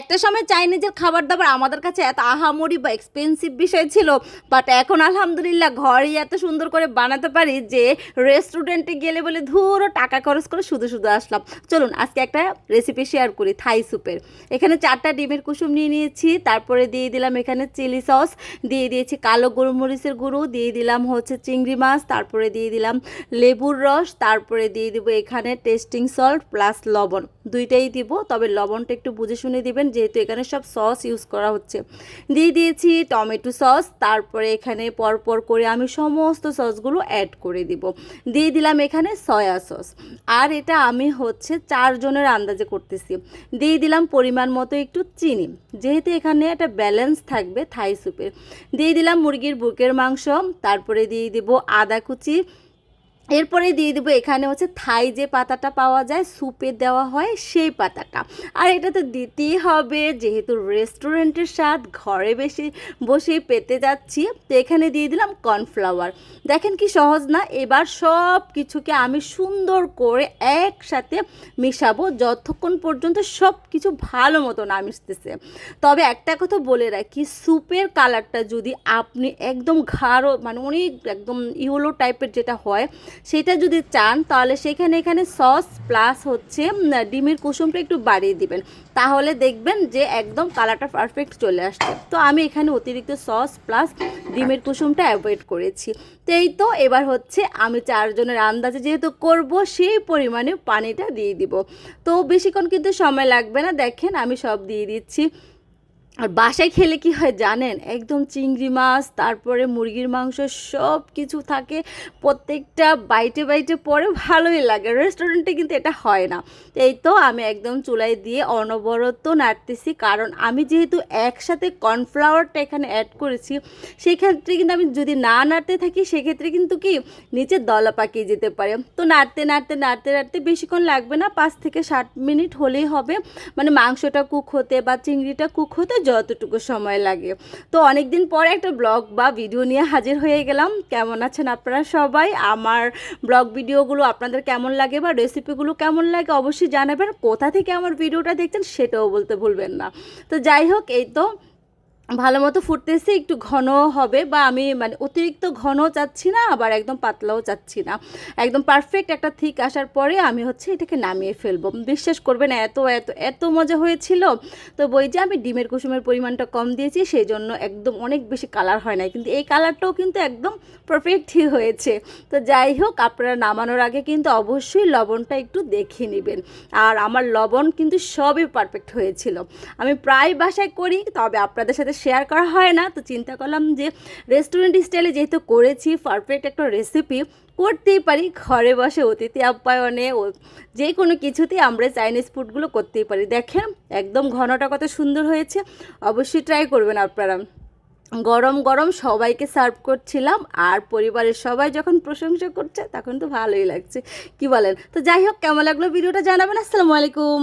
একটা সময় চাইনিজের খাবার দাবার আমাদের কাছে এত আহামরি বা এক্সপেন্সিভ বিষয় ছিল বাট এখন আলহামদুলিল্লাহ ঘরেই এত সুন্দর করে বানাতে পারি যে রেস্টুরেন্টে গেলে বলে ধুরো টাকা খরচ করে শুধু শুধু আসলাম। চলুন, আজকে একটা রেসিপি শেয়ার করি থাই স্যুপের এখানে চারটা ডিমের কুসুম নিয়ে নিয়েছি, তারপরে দিয়ে দিলাম এখানে চিলি সস দিয়ে দিয়েছি কালো গোলমরিচের গুঁড়ো, দিয়ে দিলাম হচ্ছে চিংড়ি মাছ, তারপরে দিয়ে দিলাম লেবুর রস, তারপরে দিয়ে দিব এখানে টেস্টিং সল্ট প্লাস লবণ। দুইটাই দিব, তবে লবণটা একটু বুঝে শুনে দিবেন যেহেতু এখানে সব সস ইউজ করা হচ্ছে। দিয়ে দিয়েছি টমেটো সস, তারপরে এখানে পরপর করে আমি সমস্ত সসগুলো অ্যাড করে দিব। দিয়ে দিলাম এখানে সয়া সস। আর এটা আমি হচ্ছে চারজনের আন্দাজে করতেছি। দিয়ে দিলাম পরিমাণ মতো একটু চিনি। যেহেতু এখানে একটা ব্যালেন্স থাকবে থাই স্যুপের দিয়ে দিলাম মুরগির বুকের মাংস, তারপরে দিয়ে দিব আদা কুচি এরপরে দিয়ে দেবো, এখানে হচ্ছে থাই যে পাতাটা পাওয়া যায় স্যুপে দেওয়া হয় সেই পাতাটা। আর এটা তো দিতেই হবে, যেহেতু রেস্টুরেন্টের স্বাদ, ঘরে বেশি বসে পেতে যাচ্ছি, তো এখানে দিয়ে দিলাম কর্নফ্লাওয়ার। দেখেন কি সহজ না, এবার সব কিছুকে আমি সুন্দর করে একসাথে মিশাবো, যতক্ষণ পর্যন্ত সব কিছু ভালো মতো না মিশতেছে। তবে একটা কথা বলে রাখি স্যুপের কালারটা যদি আপনি একদম ঘাড়ো মানে অনেক একদম ইয়েলো টাইপের যেটা হয় সেটা যদি চান, তাহলে সেখানে এখানে সস প্লাস হচ্ছে ডিমের কুসুমটা একটু বাড়িয়ে দিবেন। তাহলে দেখবেন যে একদম কালারটা পারফেক্ট চলে আসছে। তো আমি এখানে অতিরিক্ত সস প্লাস ডিমের কুসুমটা অ্যাভয়েড করেছি। তো এই তো এবার হচ্ছে আমি চারজনের আন্দাজে যেহেতু করব, সেই পরিমাণে পানিটা দিয়ে দিব। তো বেশিক্ষণ কিন্তু সময় লাগবে না। দেখেন আমি সব দিয়ে দিচ্ছি। আর বাসায় খেলে কি হয় জানেন? একদম চিংড়ি মাছ, তারপরে মুরগির মাংস সব কিছু থাকে। প্রত্যেকটা বাইটে বাইটে পরে ভালোই লাগে। রেস্টুরেন্টে কিন্তু এটা হয় না। এই তো আমি একদম চুলায় দিয়ে অনবরত নাড়তেছি। কারণ আমি যেহেতু একসাথে কর্নফ্লাওয়ারটা এখানে অ্যাড করেছি সেই ক্ষেত্রে কিন্তু আমি যদি না নাড়তে থাকি, সেক্ষেত্রে কিন্তু কি নিচে দলা পাকিয়ে যেতে পারে। তো নাড়তে নাড়তে নাড়তে নাড়তে বেশিক্ষণ লাগবে না। পাঁচ থেকে ষাট মিনিট হলেই হবে। মানে মাংসটা কুক হতে বা চিংড়িটা কুক হতে যতটুকু সময় লাগে। তো অনেক দিন পরে একটা ব্লগ বা ভিডিও নিয়ে হাজির হয়ে গেলাম। কেমন আছেন আপনারা সবাই? আমার ব্লগ ভিডিওগুলো আপনাদের কেমন লাগে বা রেসিপিগুলো কেমন লাগে অবশ্যই জানাবেন। কোথা থেকে আমার ভিডিওটা দেখছেন সেটাও বলতে ভুলবেন না। তো যাই হোক, এই তো ভালো মতো ফুটতেছে, একটু ঘন হবে বা আমি মানে অতিরিক্ত ঘন চাচ্ছি না, আবার একদম পাতলাও চাচ্ছি না। একদম পারফেক্ট একটা থিক আসার পরে আমি হচ্ছে এটাকে নামিয়ে ফেলব। বিশ্বাস করবেন এত এত এত মজা হয়েছিল। তো বই যে আমি ডিমের কুসুমের পরিমাণটা কম দিয়েছি সেই জন্য একদম অনেক বেশি কালার হয় না কিন্তু এই কালারটাও কিন্তু একদম পারফেক্টই হয়েছে। তো যাই হোক, আপনারা নামানোর আগে কিন্তু অবশ্যই লবণটা একটু দেখে নেবেন। আর আমার লবণ কিন্তু সবই পারফেক্ট হয়েছিল। আমি প্রায় বাসায় করি, তবে আপনাদের সাথে শেয়ার করা হয় না। তো চিন্তা করলাম যে রেস্টুরেন্ট স্টাইলে যেহেতু করেছি পারফেক্ট একটা রেসিপি করতেই পারি। ঘরে বসে অতিথি আপ্যায়নে যে কোনো কিছুতেই আমরা চাইনিজ ফুডগুলো করতেই পারি। দেখেন, একদম ঘনটা কত সুন্দর হয়েছে। অবশ্যই ট্রাই করবেন আপনারা। গরম গরম সবাইকে সার্ভ করছিলাম আর পরিবারের সবাই যখন প্রশংসা করছে, তখন তো ভালোই লাগছে। কি বলেন? তো যাই হোক, কেমন লাগল? ভিডিওটা জানাবেন। আসসালামু আলাইকুম।